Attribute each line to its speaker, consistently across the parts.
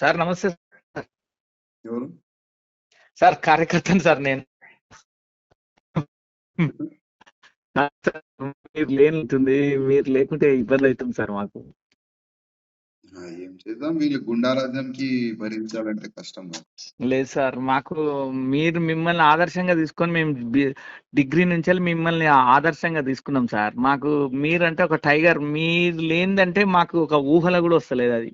Speaker 1: Sir నమస్తే
Speaker 2: ఎవరు?
Speaker 1: Sir కార్యకర్తను సార్ నేను. సార్, మీరు లేనుంటుంది మీరు లేకుంటే ఇబ్బంది అవుతుంది సార్ మాకు.
Speaker 2: ఏం చేద్దాం? వీళ్ళు గుండారాజ్యంకి భరించాలంటే కష్టం.
Speaker 1: లేదు సార్ మాకు మీరు మిమ్మల్ని ఆదర్శంగా తీసుకొని మేము డిగ్రీ నుంచి మిమ్మల్ని ఆదర్శంగా తీసుకున్నాం సార్. మాకు మీరంటే ఒక టైగర్ మీరు లేనిదంటే మాకు ఒక ఊహలో కూడా వస్తలేదు అది.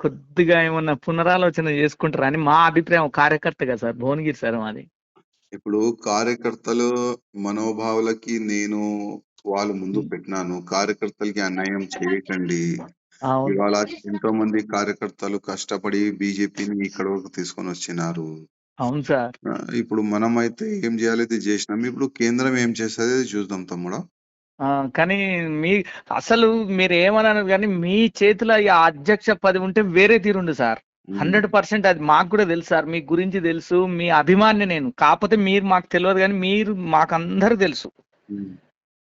Speaker 1: కొద్దిగా ఏమన్నా పునరాలోచన చేసుకుంటారా అని మా అభిప్రాయం ఒక కార్యకర్తగా సార్ భువనగిరి సార్ మాది.
Speaker 2: ఇప్పుడు కార్యకర్తలు మనోభావాలకి నేను వాళ్ళు ముందు పెట్టినాను. కార్యకర్తలకి అన్యాయం చేయకండి ఇవాళ ఎంతో మంది కార్యకర్తలు కష్టపడి బీజేపీని ఇక్కడ వరకు తీసుకొని వచ్చినారు.
Speaker 1: అవును సార్.
Speaker 2: ఇప్పుడు మనం అయితే ఏం చేయాలి? చేసినాం. ఇప్పుడు కేంద్రం ఏం చేస్తుంది? చూద్దాం తమ్ముడా.
Speaker 1: కానీ మీ అసలు మీరు ఏమన్నారు కానీ మీ చేతిలో ఈ అధ్యక్ష పది ఉంటే వేరే తీరుండు సార్. హండ్రెడ్ పర్సెంట్ అది మాకు కూడా తెలుసు సార్. మీ గురించి తెలుసు మీ అభిమాని నేను. కాకపోతే మీరు మాకు తెలియదు కానీ మీరు మాకు అందరూ తెలుసు.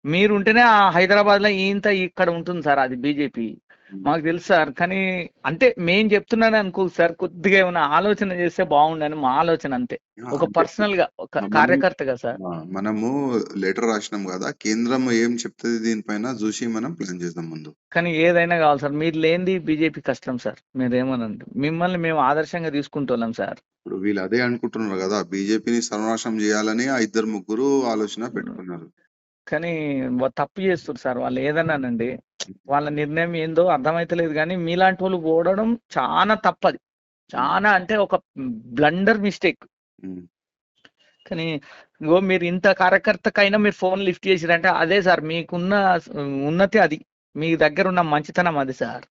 Speaker 1: మీరు ఉంటేనే ఆ హైదరాబాద్లో ఇంత ఇక్కడ ఉంటుంది సార్ అది బీజేపీ. మాకు తెలుసు సార్ కానీ అంటే మేం చెప్తున్నాను అనుకో సార్ కొద్దిగా ఏమైనా ఆలోచన చేస్తే బాగుండని మా ఆలోచన అంతే. ఒక పర్సనల్గా ఒక కార్యకర్తగా సార్.
Speaker 2: మనము లెటర్ రాసినాం కదా కేంద్రం ఏం చెప్తుంది దీనిపైన చూసి మనం ప్లాన్ చేద్దాం ముందు.
Speaker 1: కానీ ఏదైనా కావాలి సార్ మీరు లేనిది బీజేపీ కష్టం సార్ మీరు ఏమనండి మిమ్మల్ని మేము ఆదర్శంగా తీసుకుంటున్నాం సార్.
Speaker 2: ఇప్పుడు వీళ్ళు అదే అనుకుంటున్నారు కదా బీజేపీని సర్వనాశనం చేయాలని ఆ ఇద్దరు ముగ్గురు ఆలోచన పెట్టుకున్నారు.
Speaker 1: కానీ తప్పు చేస్తారు సార్ వాళ్ళు ఏదన్నానండి వాళ్ళ నిర్ణయం ఏందో అర్థమైతలేదు కానీ మీలాంటి వాళ్ళు ఓడడం చాలా తప్పది. చాలా అంటే ఒక బ్లండర్ మిస్టేక్. కానీ ఇంకో మీరు ఇంత కార్యకర్తకైనా మీరు ఫోన్ లిఫ్ట్ చేసిరంటే అదే సార్ మీకున్న ఉన్నతి అది. మీ దగ్గర ఉన్న మంచితనం అది సార్.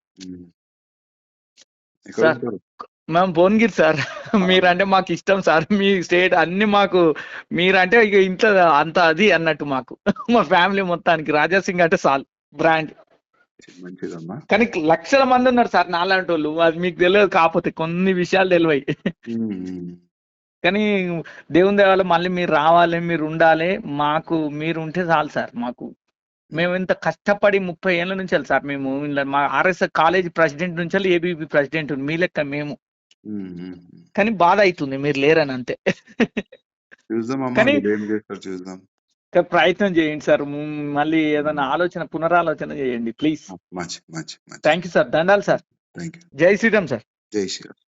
Speaker 1: సార్. మేము భువనగిరి సార్. మీరంటే మాకు ఇష్టం సార్. మీ స్టేట్ అన్ని మాకు మీరంటే ఇక ఇంత అంత అది అన్నట్టు మాకు. మా ఫ్యామిలీ మొత్తానికి రాజా సింగ్ అంటే సాల్ బ్రాండ్.
Speaker 2: మంచిదమ్మా.
Speaker 1: కానీ లక్షల మంది ఉన్నారు సార్ నాలాంటి వాళ్ళు అది మీకు తెలియదు కాకపోతే కొన్ని విషయాలు తెలివాయి. కానీ దేవుని దేవాల మళ్ళీ మీరు రావాలి మీరు ఉండాలి. మాకు మీరు ఉంటే చాలు సార్ మాకు. మేము ఇంత కష్టపడి ముప్పై ఏళ్ళ నుంచి వెళ్ళి సార్ మేము మా ఆర్ఎస్ఎస్ కాలేజ్ ప్రెసిడెంట్ నుంచి వెళ్ళి ఏబీపీ ప్రెసిడెంట్ మీ లెక్క మేము. కానీ బాధ అవుతుంది మీరు లేరని అంతే.
Speaker 2: చూద్దాం
Speaker 1: కానీ- ప్రయత్నం చేయండి సార్. మళ్ళీ ఏదైనా ఆలోచన పునరాలోచన చేయండి ప్లీజ్.
Speaker 2: మంచి
Speaker 1: థ్యాంక్ యూ సార్. దండాలు సార్. జై శ్రీరామ్ సార్.
Speaker 2: జై శ్రీరామ్.